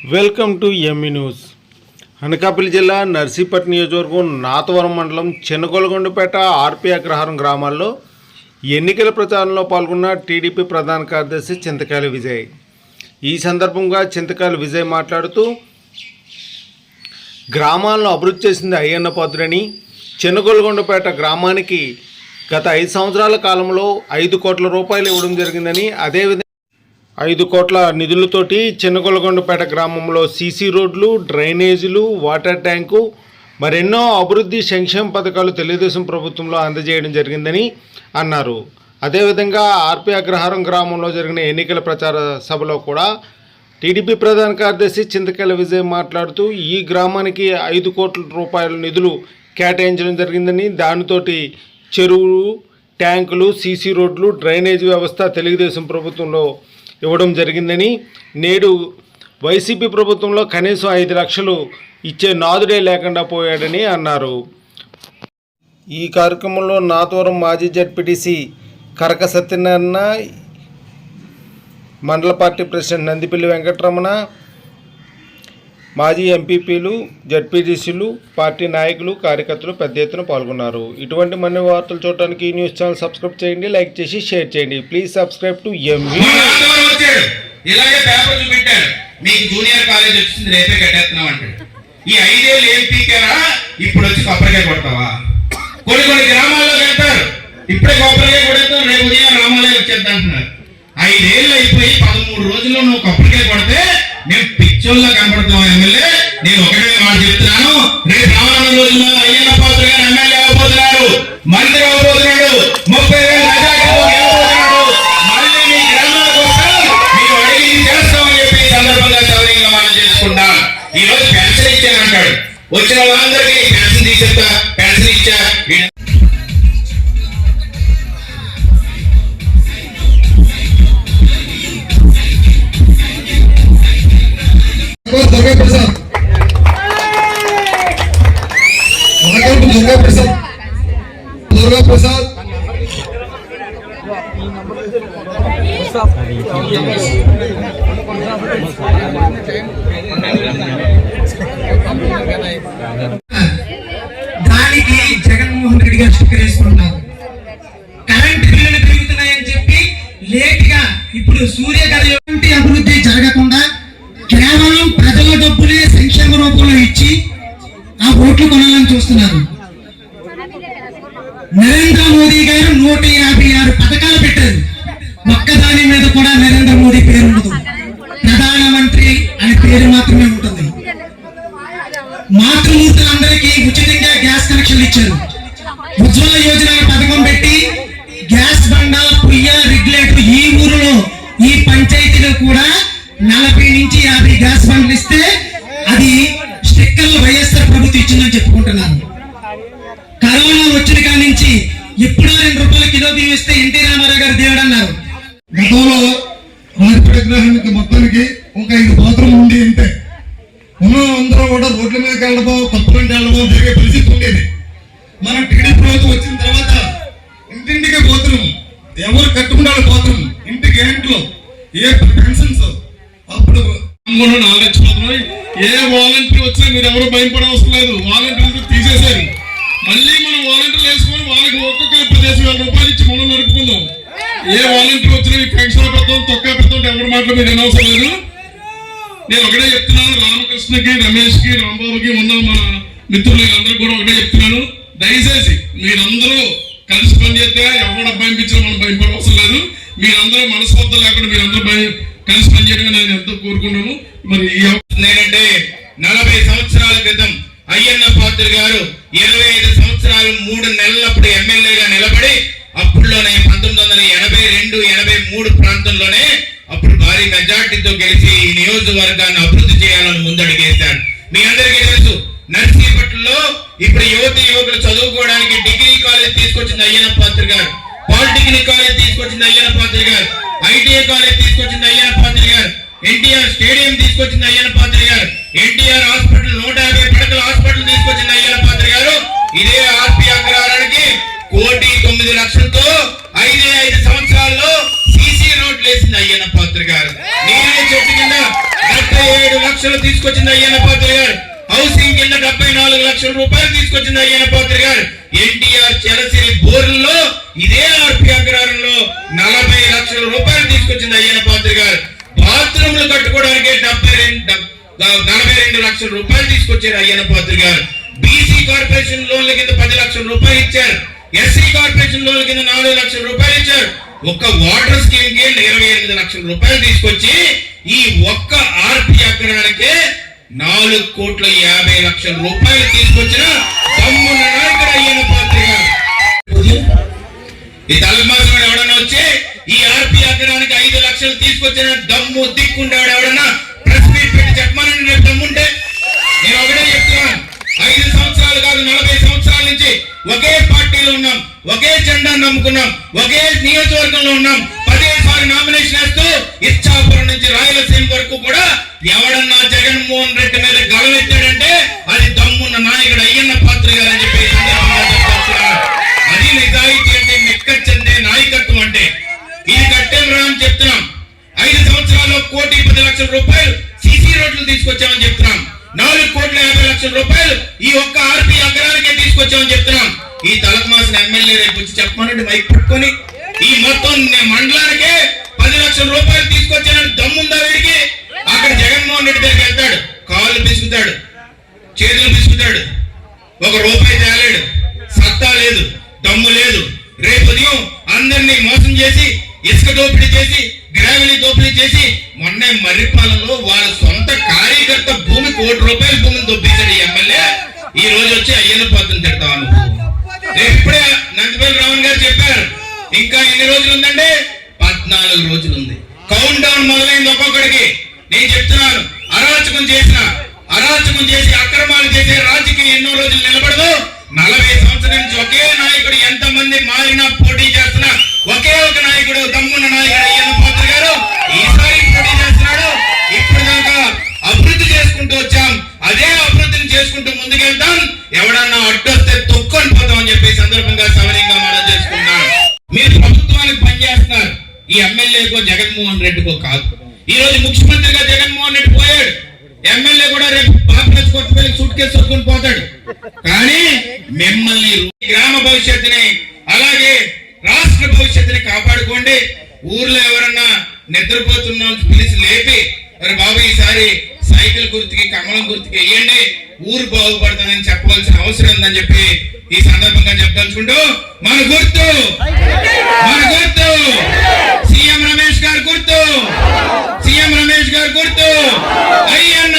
Welcome to ME news Anakapalli జిల్లా నర్సీపట్నం నియోజకవర్గం నాతవరం మండలం చిన్నగొలగొండపేట ఆర్పి అగ్రహారం గ్రామాల్లో ఎన్నికల ప్రచారంలో పాల్గొన్న టీడీపీ ప్రధాన కార్యదర్శి చింతకాయల విజయ్. ఈ సందర్భంగా చింతకాయల విజయ్ మాట్లాడుతూ గ్రామాలను అభివృద్ధి చేసింది అయ్యన్న పాత్రని చిన్నగొలగొండపేట గ్రామానికి గత ఐదు సంవత్సరాల కాలంలో ఐదు కోట్ల రూపాయలు ఇవ్వడం జరిగిందని అదేవిధంగా ఐదు కోట్ల నిధులతోటి చిన్నగొలగొండపేట గ్రామంలో సీసీ రోడ్లు డ్రైనేజీలు వాటర్ ట్యాంకు మరెన్నో అభివృద్ధి సంక్షేమ పథకాలు తెలుగుదేశం ప్రభుత్వంలో అందజేయడం జరిగిందని అన్నారు. అదేవిధంగా ఆర్పి అగ్రహారం గ్రామంలో జరిగిన ఎన్నికల ప్రచార సభలో కూడా టీడీపీ ప్రధాన కార్యదర్శి చింతకాయల విజయ్ మాట్లాడుతూ ఈ గ్రామానికి ఐదు కోట్ల రూపాయల నిధులు కేటాయించడం జరిగిందని దానితోటి చెరువులు ట్యాంకులు సీసీ రోడ్లు డ్రైనేజ్ వ్యవస్థ తెలుగుదేశం ప్రభుత్వంలో ఇవ్వడం జరిగిందని నేడు వైసీపీ ప్రభుత్వంలో కనీసం ఐదు లక్షలు ఇచ్చే నాదుడే లేకుండా పోయాడని అన్నారు. ఈ కార్యక్రమంలో నాతోరం మాజీ జడ్పీటీసీ కరక సత్యనారాయణ మండల పార్టీ ప్రెసిడెంట్ నందిపల్లి వెంకటరమణ మాజీ ఎంపీపీలు జడ్పీటీసీలు పార్టీ నాయకులు కార్యకర్తలు పెద్ద ఎత్తున పాల్గొన్నారు. ఇటువంటి మన్ని వార్తలు చూడడానికి ఈ న్యూస్ ఛానల్ సబ్స్క్రైబ్ చేయండి లైక్ చేసి షేర్ చేయండి. ప్లీజ్ సబ్స్క్రైబ్ టు ఎంవీ ఇలాగే పేపర్ చూపెట్టాడు మీకు జూనియర్ కాలేజ్ వచ్చింది రేపే కట్టేస్తున్నాం అంటాడు ఈ ఐదేళ్ళు ఏం పీకారా? ఇప్పుడు వచ్చి కొబ్బరికాయ కొడతావా? కొన్ని కొన్ని గ్రామాల్లో వెళ్తారు ఇప్పుడే కొబ్బరికాయ కొడతాం రేపు ఉదయం రామాలయం వచ్చేద్దా అంటున్నారు ఐదేళ్ళు అయిపోయి పదమూడు రోజుల్లో నువ్వు కొబ్బరికాయ కొడితే చెవుల్లో కనపడుతున్నాం ఎమ్మెల్యే నేను ఒకటే మాట చెప్తున్నాను. రేపు రానున్న రోజుల్లో అయ్యన్న పాత్ర గారు ఎమ్మెల్యే అవ్వబోతున్నారు మంత్రి అవ్వబోతున్నాడు. ముప్పై వేల ఈ రోజు పెన్షన్ ఇచ్చానంటాడు వచ్చిన వాళ్ళందరికీ పెన్షన్ తీసేస్తా పెన్షన్ ఇచ్చా. డబ్బులే సంక్షేమ రూపంలో ఇచ్చి ఆ ఓట్లు కొనాలని చూస్తున్నారు. నరేంద్ర మోదీ గారు నూట యాభై ఆరు పథకాలు పెట్టారు. ఒక్కదాని మీద కూడా నరేంద్ర మోదీ పేరు ఉండదు. ప్రధానమంత్రి అనే పేరు మాత్రమే ఉంటుంది. మాతృమూర్తులందరికీ ఉచితంగా గ్యాస్ కనెక్షన్లు ఇచ్చారు. ఉజ్వల యోజన పథకం పెట్టి గ్యాస్ బండ పుయ్య రెగ్యులేటర్ ఈ ఊరిలో ఈ పంచాయతీలో కూడా యాభై ఇస్తే అది స్టిక్కర్లు వైఎస్ఆర్ ప్రభుత్వం ఇచ్చిందని చెప్పుకుంటున్నారు కరోనా వచ్చిన కాడి నుంచి ఎప్పుడో రెండు రూపాయల కిలో బియ్యం ఎన్టీ రామారావు గారు దేవుడు అన్నారు. గతంలో రాజపేట గ్రహానికి మొత్తానికి ఒక ఐదు పాత్రలు ఉండి అంటే ఉన్న అందరూ కూడా రోడ్ల మీదకి వెళ్ళడమో తప్పులంటి వెళ్ళడమో జరిగే పరిస్థితి ఉండేది. మనం టీడీపీ ప్రభుత్వం వచ్చిన తర్వాత ఇంటింటికి పోతున్నాం ఎవరు కట్టుకుంటారు పోతున్నాం ఇంటికి ఏంట్లో? ఏ పెన్షన్స్? అప్పుడు మూడు నాలుగు మాత్రం ఏ వాలంటీర్ వచ్చినా మీరు ఎవరు భయపడవసరం లేదు వాలంటీర్లు తీసేశారు. మళ్ళీ మనం వాలంటీర్లు వేసుకొని వాళ్ళకి ఒక్కొక్క పదిహేను వేల రూపాయలు ఇచ్చి మనం నడుపుకుందాం. ఏ వాలంటీర్ వచ్చినా ఈ పెన్షన్ పెడతాం తొక్క పెడతాం ఎవరి మాటలు మీరు వినవసరం లేదు. నేను ఒకటే చెప్తున్నాను రామకృష్ణకి రమేష్కి రాంబాబుకి ఉన్న మన మిత్రులు వీళ్ళందరూ కూడా ఒకటే చెప్తున్నాను. దయచేసి మీరందరూ కలిసి పనిచేస్తే ఎవరు భయంపించినా మనం భయపడవసరం లేదు. మీరందరూ మనస్పర్ధ లేకుండా మీరందరూ భయం కలిసి పనిచేయడం నేను ఎంతో కోరుకున్నాను మరి ఈ నేనంటే నలభై సంవత్సరాల క్రితం అయ్యన్న పాత్ర గారు ఇరవై ఐదు సంవత్సరాలు మూడు నెలలప్పుడు ఎమ్మెల్యేగా నిలబడి అప్పుడులోనే పంతొమ్మిది వందల ఎనభై రెండు ఎనభై మూడు ప్రాంతంలోనే అప్పుడు భారీ మెజార్టీతో గెలిచి ఈ నియోజకవర్గాన్ని అభివృద్ధి చేయాలని ముందడుగేశాడు మీ అందరికీ తెలుసు నర్సీపట్నంలో ఇప్పుడు యువతి యువకులు చదువుకోవడానికి డిగ్రీ కాలేజ్ తీసుకొచ్చింది అయ్యన్న పాత్ర గారు. పాలిటెక్నిక్ కాలేజ్ తీసుకొచ్చింది అయ్యన పాత్రి గారు. ఐటీఐ కాలేజ్ తీసుకొచ్చింది అయ్యన పాత్రి గారు. ఎన్టీఆర్ స్టేడియం తీసుకొచ్చింది అయ్యన పాత్రి గారు. ఎన్టీఆర్ హాస్పిటల్ నూట యాభై పడకల హాస్పిటల్ తీసుకొచ్చింది అయ్యన పాత్రి గారు. ఇదే ఆర్పి అగ్రహారానికి కోటి తొమ్మిది లక్షలతో ఐదే ఐదు సంవత్సరాల్లో సీసీ రోడ్లు వేసింది అయ్యన పాత్రి గారు. నేనే చెట్టు కింద డెబ్బై ఏడు లక్షలు తీసుకొచ్చింది అయ్యన పాత్రి గారు. హౌసింగ్ కింద డెబ్బై నాలుగు లక్షల రూపాయలు తీసుకొచ్చింది అయ్యన పాత్ర గారు. ఎన్టీఆర్ చలసిరి బోర్లలో ఇదే ఆర్పి అగ్రహారంలో నలభై లక్షల రూపాయలు తీసుకొచ్చింది అయ్యన పాత్ర గారు. బాత్రూమ్లు కట్టుకోవడానికి డెబ్బై రెండు నలభై రెండు లక్షల రూపాయలు తీసుకొచ్చారు అయ్యన పాత్ర గారు. బీసీ కార్పొరేషన్ లోన్ల కింద పది లక్షల రూపాయలు ఇచ్చారు. ఎస్సీ కార్పొరేషన్ లోన్ల కింద నాలుగు లక్షల రూపాయలు ఇచ్చారు. ఒక్క వాటర్ స్కీమ్కి ఇరవై ఎనిమిది లక్షల రూపాయలు తీసుకొచ్చి ఈ ఒక్క ఆర్పి అగ్రహానికే నాలుగు కోట్ల యాభై లక్షల రూపాయలు తీసుకొచ్చిన తమ్మున్న నాయకుడు అయ్యన్న పాత్ర ఈ తలమాసం ఎవడన్నా వచ్చి ఈ ఆర్పి అగ్గడానికి ఐదు లక్షలు తీసుకొచ్చిన దమ్ము దిక్కుండేవాడు ఎవడన్నా? ప్రెస్ మీట్ పెట్టి చెప్పమని రేపు దమ్ముంటే. నేను ఒకటే చెప్తున్నాను. ఐదు సంవత్సరాలు కాదు నలభై సంవత్సరాల నుంచి ఒకే పార్టీలో ఉన్నాం ఒకే జెండా నమ్ముకున్నాం ఒకే నియోజకవర్గంలో ఉన్నాం. పది పదేసారి నామినేషన్ వేస్తూ ఇచ్చాపురం నుంచి రాయలసీమ వరకు కూడా ఎవడన్నా జగన్మోహన్ రెడ్డి మీద గలవెత్తాడంటే అది దమ్మున్న నాయకుడు అయ్యన్న పాత్ర గారు అని చెప్పి అది నిజాయితీ అంటే మెక్కచ్చంటే నాయకత్వం అంటే. ఇది కట్టేం రా అని చెప్తున్నాం. ఐదు సంవత్సరాల్లో కోటి పది లక్షల రూపాయలు సిసి రోడ్లు తీసుకొచ్చామని చెప్తున్నాం. నాలుగు కోట్ల యాభై లక్షల రూపాయలు ఈ ఒక్క ఆర్పి అగ్రానికే తీసుకొచ్చామని చెప్తున్నాం. ఈ తలకు మాసిన ఎమ్మెల్యే రేపు వచ్చి చెప్పమనండి మైక్ పట్టుకొని. ఈ మొత్తం నే- మండలానికే పది లక్షల రూపాయలు తీసుకొచ్చానని దమ్ముందా వీడికి? అక్కడ జగన్మోహన్ రెడ్డి దగ్గరికి వెళ్తాడు. కాళ్ళు పిసుకుతాడు. చేతులు పిసుకుతాడు. ఒక రూపాయి తేలేడు. సత్తా లేదు. దమ్ము లేదు. రేపు ఉదయం అందరినీ మోసం చేసి ఇసుక దోపిడీ చేసి గ్రావెలీ దోపిడీ చేసి మొన్నే మర్రిపాలెంలో వాళ్ళ సొంత కార్యకర్త భూమి కోటి రూపాయల భూమిని దొబ్బేశాడు ఈ ఎమ్మెల్యే. ఈ రోజు వచ్చి అయ్యన్న పాత్రను తిడతాను రేపు ఇప్పుడే నందిపల్లి రావణ్ గారు చెప్పారు. ఇంకా ఎన్ని రోజులు ఉందండి పద్నాలుగు రోజులు ఉంది కౌంట్ డౌన్ మొదలైంది ఒక్కొక్కడికి. నేను చెప్తున్నాను అరాచకం చేసిన అరాచకం చేసి అక్రమాలు చేసే రాజకీయం ఎన్నో రోజులు నిలబడదు. నలభై సంవత్సరాల నుంచి ఒకే నాయకుడు ఎంత మంది మారినా పోటీ చేస్తున్నా ఒకే ఒక నాయకుడు దమ్మున్న నాయకుడు రెడ్డికో జగన్మోహన్ రెడ్డికో కాదు. ఈ రోజు ముఖ్యమంత్రిగా జగన్మోహన్ రెడ్డి పోయాడు. ఎమ్మెల్యే కూడా రేపు బాపరాజు కొత్తపల్లి సూట్ కేసు చదువుకొని పోతాడు. కానీ మిమ్మల్ని గ్రామ భవిష్యత్తుని అలాగే రాష్ట్ర భవిష్యత్తుని కాపాడుకోండి. ఊర్లో ఎవరన్నా నిద్రపోతున్న పిలిచి లేపి మరి బాబు ఈసారి సైకిల్ గుర్తుకి కమలం గుర్తుకి వేయండి ఊరు బాగుపడుతుందని చెప్పవలసిన అవసరం ఉందని చెప్పి ఈ సందర్భంగా చెప్పదలుచుకుంటూ మన గుర్తు మన గుర్తు. సీఎం రమేష్ గారు గుర్తు సీఎం రమేష్ గారు గుర్తు. అయ్యన్న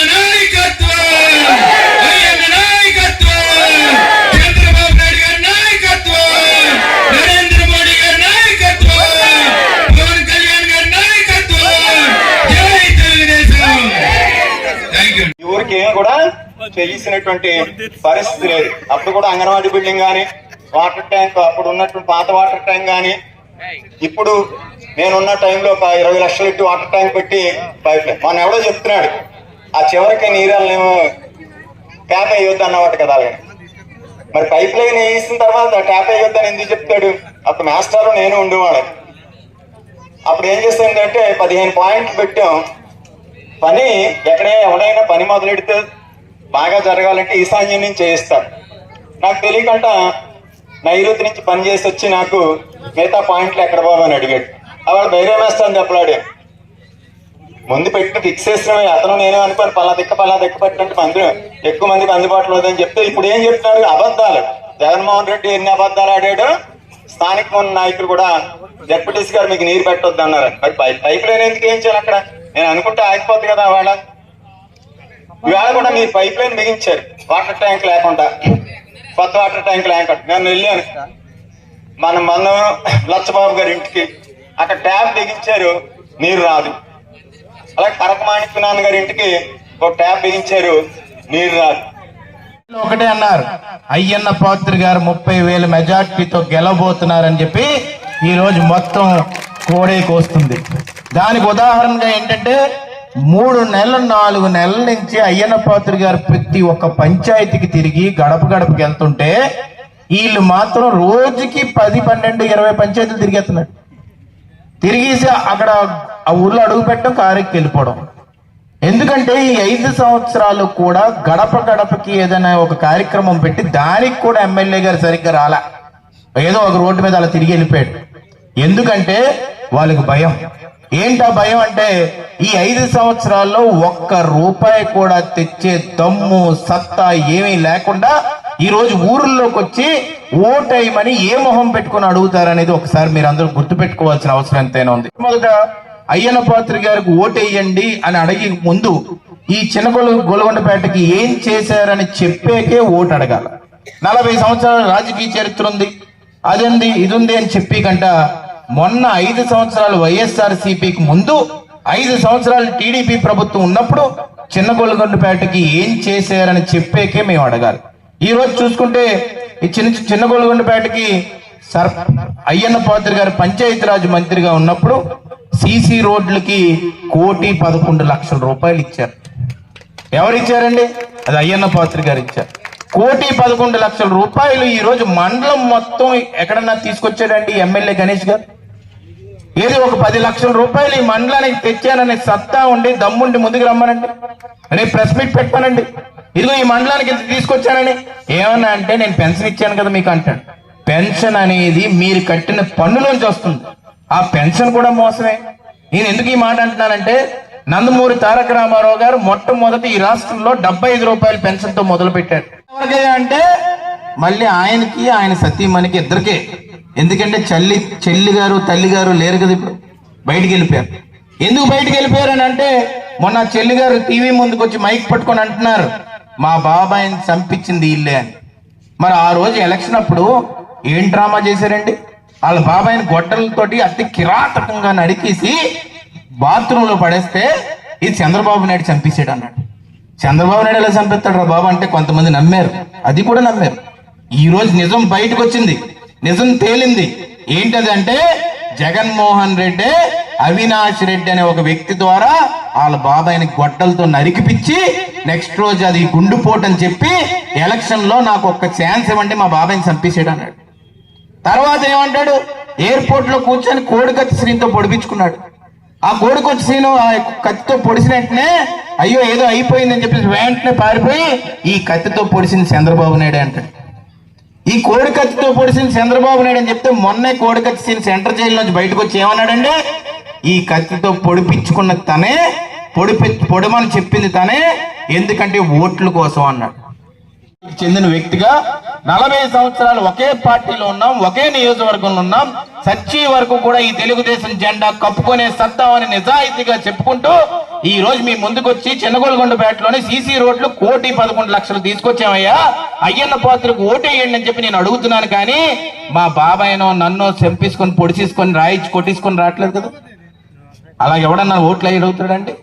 వాళ్ళకి ఏం కూడా తెలిసినటువంటి పరిస్థితి లేదు. అప్పుడు కూడా అంగన్వాడీ బిల్డింగ్ కానీ వాటర్ ట్యాంక్ అప్పుడు ఉన్నటువంటి పాత వాటర్ ట్యాంక్ కానీ ఇప్పుడు నేనున్న టైంలో ఒక ఇరవై లక్షలు ఇట్టి వాటర్ ట్యాంక్ పెట్టి పైప్ లైన్ మన ఎవడో చెప్తున్నాడు ఆ చివరికి నీళ్ళనేమో ట్యాప్ అయ్యొద్దు అన్నమాట కదా అలాగే మరి పైప్ లైన్ వేసిన తర్వాత ట్యాప్ అని ఎందుకు చెప్తాడు? అప్పుడు మాస్టర్ నేను ఉండేవాడు అప్పుడు ఏం చేస్తుందంటే పదిహేను పాయింట్లు పెట్టాం. పని ఎక్కడే ఎవడైనా పని మొదలెడితే బాగా జరగాలంటే ఈశాన్యం నుంచి చేయిస్తాడు. నాకు తెలియకుండా నైరుతి నుంచి పని చేసి వచ్చి నాకు మిగతా పాయింట్లు ఎక్కడ బాబు అని అడిగాడు. అవాడు ధైర్యం వేస్తాను చెప్పలాడు ముందు పెట్టి ఫిక్స్ చేసినవి అతను నేను అనుకోని పలా దిక్క పలా దిక్క పెట్టినట్టు మంది ఎక్కువ మందికి అందుబాటులో లేదని చెప్తే ఇప్పుడు ఏం చెప్తున్నారు? అబద్ధాలు. జగన్మోహన్ రెడ్డి ఎన్ని అబద్ధాలు ఆడాడు? స్థానిక నాయకులు కూడా డెప్యూటీస్ గారు మీకు నీరు పెట్టొద్దు అన్నారు. మరి పైప్ లైన్ ఎందుకు ఏం చేయాలి అక్కడ? నేను అనుకుంటే ఆగిపోద్ది కదా వాళ్ళ. ఇవాళ కూడా మీరు పైప్ లైన్ బిగించారు వాటర్ ట్యాంక్ లేకుండా. కొత్త వాటర్ ట్యాంక్ లేకుండా. నేను వెళ్ళాను. మన మన లచ్చబాబు గారి ఇంటికి. అక్కడ ట్యాప్ బిగించారు నీరు రాదు. అలాగే కరకమాణిక్య నాన్న గారి ఇంటికి ఒక ట్యాప్ బిగించారు నీరు రాదు. ఒకటే అన్నారు. అయ్యన్న పాత్రి గారు ముప్పై వేల మెజార్టీతో గెలబోతున్నారని చెప్పి ఈ రోజు మొత్తం కోడేకి వస్తుంది. దానికి ఉదాహరణగా ఏంటంటే మూడు నెలలు నాలుగు నెలల నుంచి అయ్యన్న పాత్ర గారు ప్రతి ఒక్క పంచాయతీకి తిరిగి గడప గడపకి వెళ్తుంటే వీళ్ళు మాత్రం రోజుకి పది పన్నెండు ఇరవై పంచాయతీలు తిరిగేస్తున్నారు. తిరిగేసి అక్కడ ఆ ఊర్లో అడుగు పెట్టడం కారెక్కి వెళ్ళిపోవడం. ఎందుకంటే ఈ ఐదు సంవత్సరాలు కూడా గడప గడపకి ఏదైనా ఒక కార్యక్రమం పెట్టి దానికి కూడా ఎమ్మెల్యే గారు సరిగ్గా రాలా. ఏదో ఒక రోడ్డు మీద అలా తిరిగి వెళ్ళిపోయాడు. ఎందుకంటే వాళ్ళకి భయం. ఏంటా భయం అంటే ఈ ఐదు సంవత్సరాల్లో ఒక్క రూపాయి కూడా తెచ్చే దమ్ము సత్తా ఏమీ లేకుండా ఈ రోజు ఊర్లోకి వచ్చి ఓటేయమని ఏ మొహం పెట్టుకొని అడుగుతారనేది ఒకసారి మీరు అందరూ గుర్తు పెట్టుకోవాల్సిన అవసరం ఎంతైనా ఉంది. మొదట అయ్యన పాత్రి గారికి ఓటేయండి అని అడిగి ముందు ఈ చిన్న గొల గొలగొండపేటకి ఏం చేశారని చెప్పేకే ఓటు అడగాల. నలభై సంవత్సరాల రాజకీయ చరిత్ర ఉంది. అదంది? ఇది ఉంది అని చెప్పి కంట మొన్న ఐదు సంవత్సరాలు వైఎస్ఆర్ సిపికి ముందు ఐదు సంవత్సరాలు టీడీపీ ప్రభుత్వం ఉన్నప్పుడు చిన్న గొల్లగొండపేటకి ఏం చేశారని చెప్పేకే మేము అడగాలి. ఈ రోజు చూసుకుంటే ఈ చిన్న చిన్న గొల్లగొండపేటకి సర్ అయ్యన్న పాత్రి గారు పంచాయతీరాజ్ మంత్రిగా ఉన్నప్పుడు సీసీ రోడ్లకి కోటి పదకొండు లక్షల రూపాయలు ఇచ్చారు. ఎవరు ఇచ్చారండి అది అయ్యన్న పాత్రి గారు ఇచ్చారు. కోటి పదకొండు లక్షల రూపాయలు ఈ రోజు మండలం మొత్తం ఎక్కడన్నా తీసుకొచ్చాడండి ఎమ్మెల్యే గణేష్ గారు? ఏది ఒక పది లక్షల రూపాయలు ఈ మండలానికి తెచ్చాననే సత్తా ఉండి దమ్ముండి ముందుకు రమ్మనండి. రేపు ప్రెస్ మీట్ పెట్టానండి ఇదిగో ఈ మండలానికి తీసుకొచ్చానని. ఏమన్నా అంటే నేను పెన్షన్ ఇచ్చాను కదా మీకు అంటాడు. పెన్షన్ అనేది మీరు కట్టిన పన్నులోంచి వస్తుంది. ఆ పెన్షన్ కూడా మోసమే. నేను ఎందుకు ఈ మాట అంటున్నానంటే నందమూరి తారక రామారావు గారు మొట్టమొదటి ఈ రాష్ట్రంలో డెబ్బై ఐదు రూపాయల పెన్షన్తో మొదలు పెట్టారు అంటే మళ్ళీ ఆయనకి ఆయన సతీమణికి ఇద్దరికే. ఎందుకంటే చల్లి చెల్లి గారు తల్లి గారు లేరు కదా ఇప్పుడు. బయటికి వెళ్ళిపోయారు. ఎందుకు బయటికి వెళ్ళిపోయారు అని అంటే మొన్న చెల్లి గారు టీవీ ముందుకు వచ్చి మైక్ పట్టుకొని అంటున్నారు మా బాబాయిని చంపించింది ఇల్లే అని. మరి ఆ రోజు ఎలక్షన్ అప్పుడు ఏం డ్రామా చేశారండి? వాళ్ళ బాబాయిని గొడ్డలతోటి అతి కిరాతకంగా నడికేసి బాత్రూంలో పడేస్తే ఇది చంద్రబాబు నాయుడు చంపేశాడు అన్నాడు. చంద్రబాబు నాయుడు ఎలా చంపిస్తాడు రా బాబు అంటే కొంతమంది నమ్మారు. అది కూడా నమ్మారు. ఈ రోజు నిజం బయటకు వచ్చింది. నిజం తేలింది. ఏంటదంటే జగన్మోహన్ రెడ్డి అవినాష్ రెడ్డి అనే ఒక వ్యక్తి ద్వారా వాళ్ళ బాబాయిని గొడ్డలతో నరికిపిచ్చి నెక్స్ట్ రోజు అది గుండుపోటు అని చెప్పి ఎలక్షన్లో నాకు ఒక్క ఛాన్స్ ఇవ్వండి మా బాబాయిని చంపేసాడు అన్నాడు. తర్వాత ఏమంటాడు? ఎయిర్పోర్ట్లో కూర్చొని కోడికత్తి శ్రీనితో పొడిపించుకున్నాడు. ఆ కోడికొచ్చి శ్రీను ఆ కత్తితో పొడిసిన వెంటనే అయ్యో ఏదో అయిపోయిందని చెప్పేసి వెంటనే పారిపోయి ఈ కత్తితో పొడిసింది చంద్రబాబు నాయుడు అంటాడు. ఈ కోడికత్తితో పొడిసిన చంద్రబాబు నాయుడు అని చెప్తే మొన్నే కోడికత్తి సీన్ సెంటర్ జైలు నుంచి బయటకు వచ్చి ఏమన్నాడండి ఈ కత్తితో పొడిపించుకున్న తనే పొడిపి పొడమని చెప్పింది తనే ఎందుకంటే ఓట్ల కోసం అన్నాడు. చెందిన వ్యక్తిగా నలభై సంవత్సరాలు ఒకే పార్టీలో ఉన్నాం ఒకే నియోజకవర్గంలో ఉన్నాం సచ్చి వరకు కూడా ఈ తెలుగుదేశం జెండా కప్పుకునే సత్తామని నిజాయితీగా చెప్పుకుంటూ ఈ రోజు మీ ముందుకు వచ్చి చిన్నగొలగొండపేటలోని సీసీ రోడ్లు కోటి పదకొండు లక్షలు తీసుకొచ్చామయ్యా. అయ్యన్న పాత్రకు ఓటేయండి అని చెప్పి నేను అడుగుతున్నాను కానీ మా బాబాయ్నో నన్నో చంపేసుకొని పొడిచేసుకొని రాయించి కొట్టేసుకొని రావట్లేదు కదా. అలా ఎవడన్నా ఓట్లు అయ్యి అడుగుతాడండి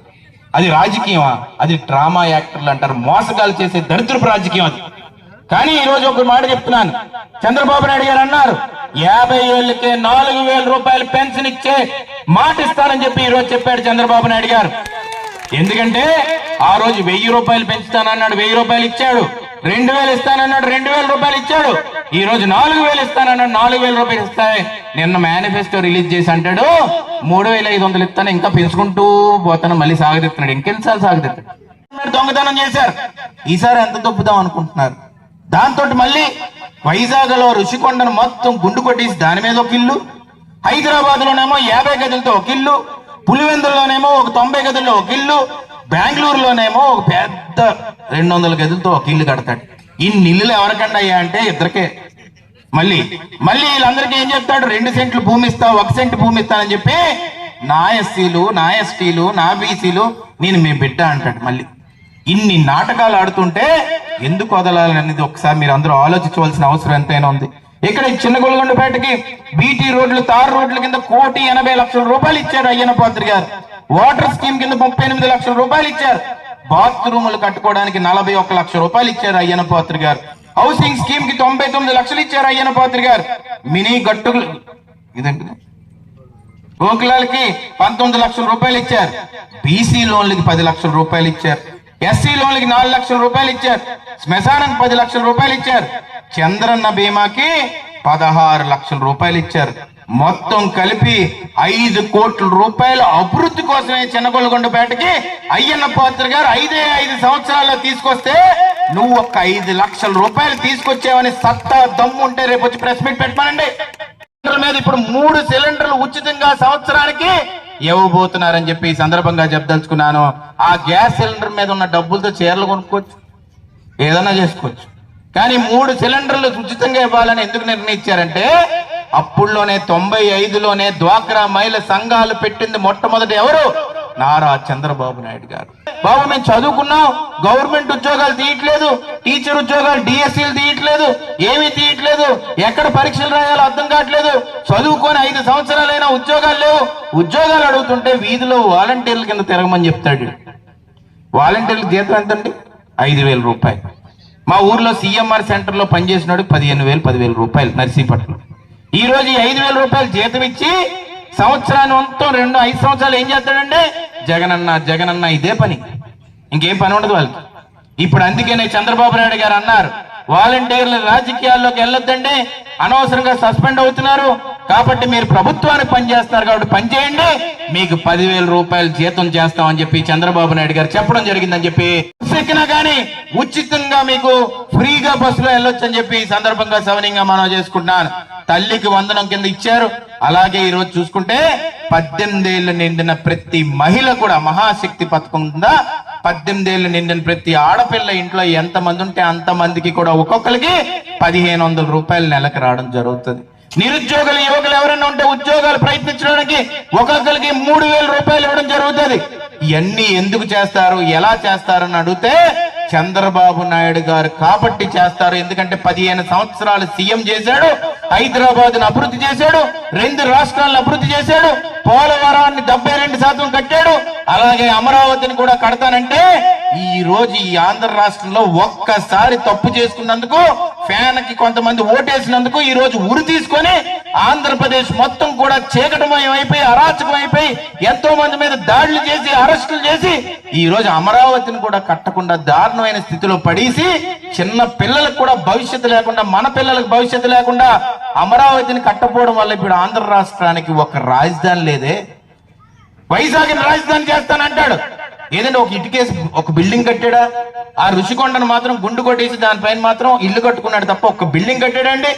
అది రాజకీయమా? అది డ్రామా యాక్టర్లు అంటారు. మోసగాలు చేసే దరిద్రపు రాజకీయం అది. కానీ ఈ రోజు ఒక మాట చెప్తున్నాను. చంద్రబాబు నాయుడు గారు అన్నారు యాభై ఏళ్ళకే నాలుగు వేల రూపాయలు పెన్షన్ ఇచ్చే మాట ఇస్తానని చెప్పి ఈ రోజు చెప్పాడు చంద్రబాబు నాయుడు గారు. ఎందుకంటే ఆ రోజు వెయ్యి రూపాయలు పెంచుతానన్నాడు వెయ్యి రూపాయలు ఇచ్చాడు. రెండు వేలు ఇస్తానన్నాడు రెండు వేల రూపాయలు ఇచ్చాడు. ఈ రోజు నాలుగు వేలు ఇస్తానన్నాడు నాలుగు వేల రూపాయలు ఇస్తాయి నిన్న మేనిఫెస్టో రిలీజ్ చేసి అంటాడు మూడు వేల ఐదు వందలు ఇస్తాను ఇంకా పెంచుకుంటూ పోతాను మళ్ళీ సాగదిస్తున్నాడు. ఇంకెన్నిసార్లు సాగదిస్తాడు దొంగతనం చేశారు. ఈసారి ఎంత దొబ్బుదాం అనుకుంటున్నారు? దాంతో మళ్ళీ వైజాగ్లో రుషికొండను మొత్తం గుండు కొట్టేసి దాని మీద ఒక ఇల్లు హైదరాబాద్ లోనేమో యాభై గదులతో ఒక ఇల్లు పులివెందుల్లోనేమో ఒక తొంభై గదుల్లో ఒక ఇల్లు బెంగళూరులోనేమో ఒక పెద్ద రెండు వందల గదులతో ఒక ఇల్లు కడతాడు. ఇన్ని ఇల్లులు ఎవరికండి అయ్యా అంటే ఇద్దరికే. మళ్ళీ మళ్ళీ వీళ్ళందరికీ ఏం చెప్తాడు? రెండు సెంట్లు భూమి ఇస్తా ఒక సెంట్ భూమి ఇస్తానని చెప్పి నా ఎస్సీలు నా ఎస్టీలు నా బీసీలు నేను మీ బిడ్డ అంటాడు మళ్ళీ. ఇన్ని నాటకాలు ఆడుతుంటే ఎందుకు వదలాలి అనేది ఒకసారి మీరు అందరూ ఆలోచించవలసిన అవసరం ఎంతైనా ఉంది. ఇక్కడ చిన్న గొల్లగొండపేటకి బీటీ రోడ్లు తార్ రోడ్ల కింద కోటి ఎనభై లక్షల రూపాయలు ఇచ్చారు అయ్యన పాత్రి గారు. వాటర్ స్కీమ్ కింద ముప్పై ఎనిమిది లక్షల రూపాయలు ఇచ్చారు. బాత్రూములు కట్టుకోవడానికి నలభై ఒక్క లక్ష రూపాయలు ఇచ్చారు అయ్యన పాత్రి గారు. హౌసింగ్ స్కీమ్కి తొంభై తొమ్మిది లక్షలు ఇచ్చారు అయ్యన పాత్రి గారు. మినీ గట్టుకులు ఇదండి గోకులాలకి పంతొమ్మిది లక్షల రూపాయలు ఇచ్చారు. బీసీ లోన్లకి పది లక్షల రూపాయలు ఇచ్చారు. ఎస్సీ లోన్లకి నాలుగు లక్షల రూపాయలు ఇచ్చారు. శ్మశానానికి పది లక్షల రూపాయలు ఇచ్చారు. చంద్రన్న బీమాకి పదహారు లక్షల రూపాయలు ఇచ్చారు. మొత్తం కలిపి ఐదు కోట్ల రూపాయల అభివృద్ధి కోసమే చిన్నగొల్లగొండపేటకి అయ్యన్న పాత్ర గారు ఐదే ఐదు సంవత్సరాల్లో తీసుకొస్తే నువ్వు ఒక ఐదు లక్షల రూపాయలు తీసుకొచ్చావని సత్తా దమ్ము ఉంటే రేపు వచ్చి ప్రెస్ మీట్ పెట్టమనండి. సిలిండర్ల మీద ఇప్పుడు మూడు సిలిండర్లు ఉచితంగా సంవత్సరానికి ఇవ్వబోతున్నారని చెప్పి ఈ సందర్భంగా చెప్పదలుచుకున్నాను. ఆ గ్యాస్ సిలిండర్ మీద ఉన్న డబ్బులతో చీరలు కొనుక్కోవచ్చు. ఏదైనా చేసుకోవచ్చు. కానీ మూడు సిలిండర్లు ఉచితంగా ఇవ్వాలని ఎందుకు నిర్ణయించారంటే అప్పుల్లోనే తొంభై ఐదులోనే డ్వాక్రా మహిళ సంఘాలు పెట్టింది మొట్టమొదటి ఎవరు? నారా చంద్రబాబు నాయుడు గారు. బాబు మేము చదువుకున్నాం. గవర్నమెంట్ ఉద్యోగాలు తీయట్లేదు. టీచర్ ఉద్యోగాలు డిఎస్సీలు తీయట్లేదు. ఏమీ తీయట్లేదు. ఎక్కడ పరీక్షలు రాయాలో అర్థం కావట్లేదు. చదువుకొని ఐదు సంవత్సరాలైనా ఉద్యోగాలు లేవు. ఉద్యోగాలు అడుగుతుంటే వీధిలో వాలంటీర్ల కింద తిరగమని చెప్తాడు వాలంటీర్ల జీతం ఎంతండి? ఐదు వేల రూపాయలు. మా ఊర్లో సిఎంఆర్ సెంటర్లో పనిచేసినాడు పదిహేను వేలు పదివేల రూపాయలు నర్సీపట్నం. ఈ రోజు ఈ ఐదు వేల రూపాయలు జీతం ఇచ్చి సంవత్సరాన్ని మొత్తం రెండు ఐదు సంవత్సరాలు ఏం చేస్తాడంటే జగనన్న జగనన్న ఇదే పని. ఇంకేం పని ఉండదు వాళ్ళకి. ఇప్పుడు అందుకనే చంద్రబాబు నాయుడు గారు అన్నారు వాలంటీర్లు రాజకీయాల్లోకి వెళ్ళొద్దండి అనవసరంగా సస్పెండ్ అవుతున్నారు కాబట్టి మీరు ప్రభుత్వానికి పనిచేస్తున్నారు కాబట్టి పనిచేయండి మీకు పదివేల రూపాయలు జీతం చేస్తామని చెప్పి చంద్రబాబు నాయుడు గారు చెప్పడం జరిగిందని చెప్పి ఎక్కినా కానీ ఉచితంగా మీకు ఫ్రీగా బస్సులో వెళ్ళొచ్చు అని చెప్పి ఈ సందర్భంగా సవనీయంగా మనం చేసుకుంటున్నాను. తల్లికి వందనం కింద ఇచ్చారు. అలాగే ఈ రోజు చూసుకుంటే పద్దెనిమిది ఏళ్ళు నిండిన ప్రతి మహిళ కూడా మహాశక్తి పథకం ఉందా? పద్దెనిమిది ఏళ్ళు నిండిన ప్రతి ఆడపిల్ల ఇంట్లో ఎంత మంది ఉంటే అంత మందికి కూడా ఒక్కొక్కరికి పదిహేను వందల రూపాయలు నెలకు రావడం జరుగుతుంది. నిరుద్యోగులు యువకులు ఎవరైనా ఉంటే ఉద్యోగాలు ప్రయత్నించడానికి ఒక్కొక్కరికి మూడు వేల రూపాయలు ఇవ్వడం జరుగుతుంది. ఇవన్నీ ఎందుకు చేస్తారు? ఎలా చేస్తారని అడిగితే చంద్రబాబు నాయుడు గారు కాబట్టి చేస్తారు. ఎందుకంటే పదిహేను సంవత్సరాలు సీఎం చేశాడు హైదరాబాద్ అభివృద్ధి చేశాడు రెండు రాష్ట్రాలను అభివృద్ధి చేశాడు పోలవరాన్ని డెబ్బై రెండు శాతం కట్టాడు అలాగే అమరావతిని కూడా కడతానంటే ఈ రోజు ఈ ఆంధ్ర రాష్ట్రంలో ఒక్కసారి తప్పు చేసుకున్నందుకు ఫ్యాన్కి కొంతమంది ఓటేసినందుకు ఈ రోజు ఉరి తీసుకొని ఆంధ్రప్రదేశ్ మొత్తం కూడా చీకటమయం అయిపోయి అరాచకం అయిపోయి ఎంతో మంది మీద దాడులు చేసి అరెస్టులు చేసి ఈ రోజు అమరావతిని కూడా కట్టకుండా దారుణమైన స్థితిలో పడేసి చిన్న పిల్లలకు కూడా భవిష్యత్తు లేకుండా మన పిల్లలకు భవిష్యత్తు లేకుండా అమరావతిని కట్టపోవడం వల్ల ఇప్పుడు ఆంధ్ర రాష్ట్రానికి ఒక రాజధాని లేదే. వైజాగ్ రాజధాని చేస్తానంటాడు. ఏదంటే ఒక ఇటుకేసి ఒక బిల్డింగ్ కట్టాడా? ఆ రుషికొండను మాత్రం గుండు కొట్టేసి దానిపైన మాత్రం ఇల్లు కట్టుకున్నాడు తప్ప ఒక బిల్డింగ్ కట్టాడండి